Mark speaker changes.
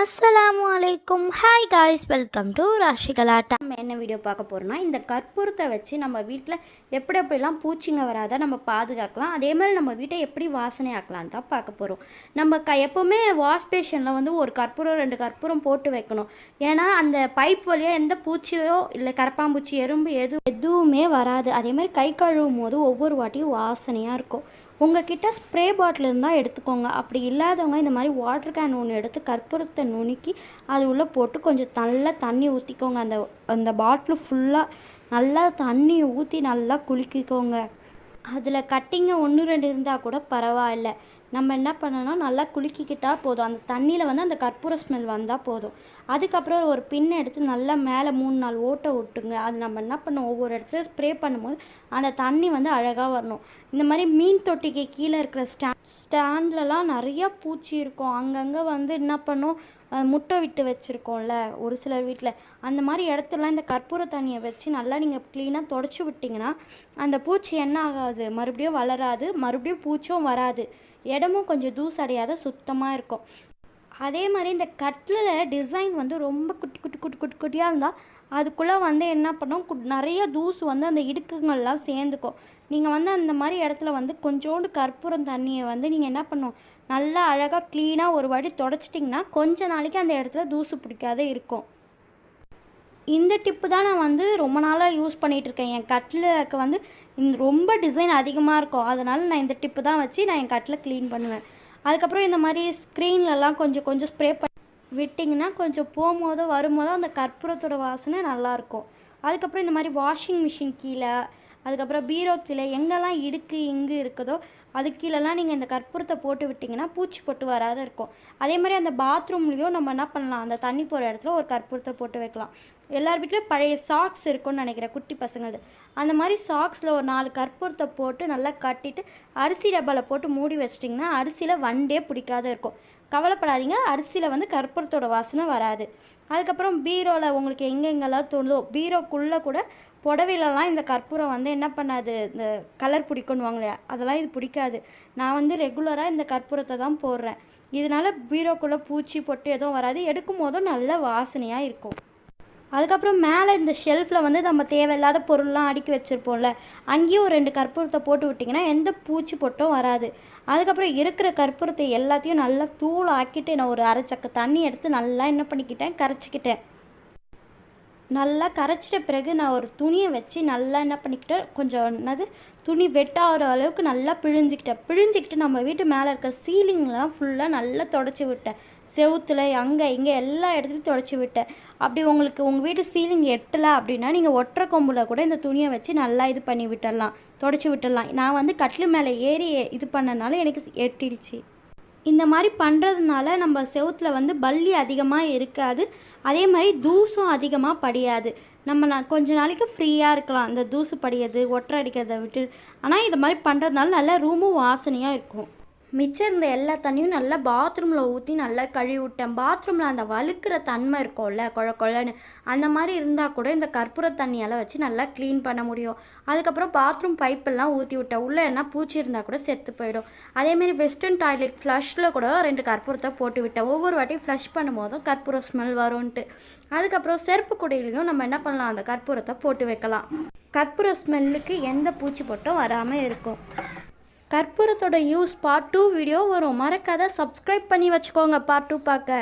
Speaker 1: அஸ்ஸலாமு அலைக்கும் hi guys welcome to ராஷிகலாட்டா நம்ம என்ன வீடியோ பார்க்க போகிறோம்னா இந்த கற்பூரத்தை வச்சு நம்ம வீட்டில் எப்படி எப்படிலாம் பூச்சிங்க வராத நம்ம பாதுகாக்கலாம். அதே மாதிரி நம்ம வீட்டை எப்படி வாசனை ஆக்கலாம் தான் பார்க்க போகிறோம் நம்ம க எப்போவுமே வாஷ் பேஷனில் வந்து ஒரு கற்பூரம் ரெண்டு கற்பூரம் போட்டு வைக்கணும். ஏன்னா அந்த பைப் வழியாக எந்த பூச்சியோ இல்லை கரப்பாம்பூச்சி எறும்பு எது எதுவுமே வராது. அதே மாதிரி கை கழுவும் போது ஒவ்வொரு வாட்டியும் வாசனையாக இருக்கும். உங்ககிட்ட ஸ்ப்ரே பாட்டில் இருந்தால் எடுத்துக்கோங்க. அப்படி இல்லாதவங்க இந்த மாதிரி வாட்டர் கேன் ஒன்று எடுத்து கற்பூரத்தை நுணுக்கி அது உள்ளே போட்டு கொஞ்சம் நல்லா தண்ணி ஊற்றிக்கோங்க அந்த அந்த பாட்டில் ஃபுல்லாக நல்லா தண்ணி ஊற்றி நல்லா குலுக்கிக்கோங்க. அதில் கட்டிங்க ஒன்று ரெண்டு இருந்தால் கூட பரவாயில்ல. நம்ம என்ன பண்ணணும் நல்லா குலுக்கிக்கிட்டால் போதும். அந்த தண்ணியில் வந்து அந்த கற்பூர ஸ்மெல் வந்தால் போதும். அதுக்கப்புறம் ஒரு பின்னை எடுத்து நல்லா மேலே மூணு நாள் ஓட்டை விட்டுங்க அது நம்ம என்ன பண்ணோம் ஒவ்வொரு இடத்துல ஸ்ப்ரே பண்ணும்போது அந்த தண்ணி வந்து அழகாக வரணும். இந்த மாதிரி மீன் தொட்டிக்கு கீழே இருக்கிற ஸ்டாண்ட் ஸ்டாண்ட்லலாம் நிறையா பூச்சி இருக்கும். அங்கங்கே வந்து என்ன பண்ணும்? முட்டை விட்டு வச்சுருக்கோம்ல ஒரு சிலர் வீட்டில் அந்த மாதிரி இடத்துலலாம் இந்த கற்பூர தண்ணியை வச்சு நல்லா நீங்கள் க்ளீனாக தொடச்சி விட்டிங்கன்னா அந்த பூச்சி என்ன ஆகாது? மறுபடியும் வளராது. மறுபடியும் பூச்சும் வராது. இடமும் கொஞ்சம் தூசு அடையாத சுத்தமாக இருக்கும். அதே மாதிரி இந்த கட்டில் டிசைன் வந்து ரொம்ப குட்டி குட்டி குட்டி குட்டி குட்டியாக இருந்தால் அதுக்குள்ளே வந்து என்ன பண்ணோம்? நிறைய தூசு வந்து அந்த இடுக்குங்கள்லாம் சேர்ந்துக்கும். நீங்கள் வந்து அந்த மாதிரி இடத்துல வந்து கொஞ்சோண்டு கற்பூரம் தண்ணியை வந்து நீங்கள் என்ன பண்ணும்? நல்லா அழகாக க்ளீனாக ஒரு வாட்டி தொடச்சிட்டிங்கன்னா கொஞ்ச நாளைக்கு அந்த இடத்துல தூசு பிடிக்காத இருக்கும். இந்த டிப்பு தான் நான் வந்து ரொம்ப நாளாக யூஸ் பண்ணிகிட்டு இருக்கேன். என் கட்டிலுக்கு வந்து இந்த ரொம்ப டிசைன் அதிகமாக இருக்கும். அதனால் நான் இந்த டிப்பு தான் வச்சு நான் என் கட்டில் க்ளீன் பண்ணுவேன். அதுக்கப்புறம் இந்த மாதிரி ஸ்க்ரீன்லலாம் கொஞ்சம் கொஞ்சம் ஸ்ப்ரே பண்ணி விட்டிங்கன்னா கொஞ்சம் போகும்போதோ வரும்போதோ அந்த கற்பூரத்தோட வாசனை நல்லாயிருக்கும் அதுக்கப்புறம் இந்த மாதிரி வாஷிங் மிஷின் கீழே அதுக்கப்புறம் பீரோ கீழே எங்கெல்லாம் இடுக்கு இங்கு இருக்குதோ அது கீழெல்லாம் நீங்கள் இந்த கற்பூரத்தை போட்டு விட்டிங்கன்னா பூச்சி பொட்டு வராத இருக்கும். அதே மாதிரி அந்த பாத்ரூம்லேயும் நம்ம என்ன பண்ணலாம்? அந்த தண்ணி போகிற இடத்துல ஒரு கற்பூரத்தை போட்டு வைக்கலாம். எல்லார் வீட்லேயும் பழைய சாக்ஸ் இருக்கும்னு நினைக்கிறேன் குட்டி பசங்களது. அந்த மாதிரி சாக்ஸில் ஒரு நாலு கற்பூரத்தை போட்டு நல்லா கட்டிட்டு அரிசி டப்பாவில் போட்டு மூடி வச்சிட்டிங்கன்னா அரிசியில் வண்டே பிடிக்காத இருக்கும். கவலைப்படாதீங்க அரிசியில் வந்து கற்பூரத்தோட வாசனை வராது. அதுக்கப்புறம் பீரோவில் உங்களுக்கு எங்கெங்கெல்லாம் தோணுதோ பீரோக்குள்ளே கூட புடவையிலலாம் இந்த கற்பூரம் வந்து என்ன பண்ணாது? இந்த கலர் பிடிக்குன்னுவாங்களே அதெல்லாம் இது பிடிக்காது. நான் வந்து ரெகுலராக இந்த கற்பூரத்தை தான் போடுறேன். இதனால பீரோக்குள்ளே பூச்சி பொட்டு எதுவும் வராது. எடுக்கும் போதும் நல்ல வாசனையாக இருக்கும். அதுக்கப்புறம் மேலே இந்த ஷெல்ஃபில் வந்து நம்ம தேவையில்லாத பொருள்லாம் அடுக்கி வச்சுருப்போம்ல அங்கேயும் ஒரு ரெண்டு கற்பூரத்தை போட்டு விட்டிங்கன்னா எந்த பூச்சி பொட்டும் வராது. அதுக்கப்புறம் இருக்கிற கற்பூரத்தை எல்லாத்தையும் நல்லா தூள் ஆக்கிட்டு நான் ஒரு அரை சக்க தண்ணி எடுத்து நல்லா என்ன பண்ணிக்கிட்டேன்? கரைச்சிக்கிட்டேன். நல்லா கரைச்சிட்ட பிறகு நான் ஒரு துணியை வச்சு நல்லா என்ன பண்ணிக்கிட்டேன் கொஞ்சம் என்னது துணி வெட்டாகிற அளவுக்கு நல்லா பிழிஞ்சிக்கிட்டேன். பிழிஞ்சிக்கிட்டு நம்ம வீட்டு மேலே இருக்க சீலிங்லாம் ஃபுல்லாக நல்லா தொடச்சி விட்டேன். செவுத்துல அங்கே இங்கே எல்லா இடத்துலையும் தொடச்சி விட்டேன். அப்படி உங்களுக்கு உங்கள் வீட்டு சீலிங் எட்டலை அப்படின்னா நீங்கள் ஒற்றை கொம்பில் கூட இந்த துணியை வச்சு நல்லா இது பண்ணி விட்டுடலாம் தொடச்சி விட்டுடலாம். நான் வந்து கட்டில் மேலே ஏறி இது பண்ணனால எனக்கு எட்டிடுச்சு. இந்த மாதிரி பண்ணுறதுனால நம்ம செவுத்துல வந்து பல்லி அதிகமாக இருக்காது. அதே மாதிரி தூசும் அதிகமாக படியாது. நம்ம நான் கொஞ்ச நாளைக்கு ஃப்ரீயாக இருக்கலாம். இந்த தூசு படியது ஒற்றை அடிக்கிறத விட்டு. ஆனால் இது மாதிரி பண்ணுறதுனால நல்லா ரூமும் வாசனையாக இருக்கும். மிச்சம் இருந்த எல்லா தண்ணியும் நல்லா பாத்ரூமில் ஊற்றி நல்லா கழுவி விட்டேன் பாத்ரூமில் அந்த வழுக்கிற தன்மை இருக்கும்ல கொழ கொழன்னு அந்த மாதிரி இருந்தால் கூட இந்த கற்பூர தண்ணியெல்லாம் வச்சு நல்லா க்ளீன் பண்ண முடியும். அதுக்கப்புறம் பாத்ரூம் பைப்பெல்லாம் ஊற்றி விட்டேன். உள்ளே என்ன பூச்சி இருந்தால் கூட செத்து போயிடும். அதேமாரி வெஸ்டர்ன் டாய்லெட் ஃப்ளஷில் கூட ரெண்டு கற்பூரத்தை போட்டு விட்டேன். ஒவ்வொரு வாட்டியும் ஃப்ளஷ் பண்ணும்போதும் கற்பூர ஸ்மெல் வரும்ன்ட்டு. அதுக்கப்புறம் செருப்பு குடையிலையும் நம்ம என்ன பண்ணலாம்? அந்த கற்பூரத்தை போட்டு வைக்கலாம். கற்பூர ஸ்மெல்லுக்கு எந்த பூச்சி பொட்டும் வராமல் இருக்கும். கற்பூரத்தோட யூஸ் பார்ட் டூ வீடியோ வரும். மறக்காத சப்ஸ்கிரைப் பண்ணி வச்சுக்கோங்க பார்ட் டூ பார்க்க.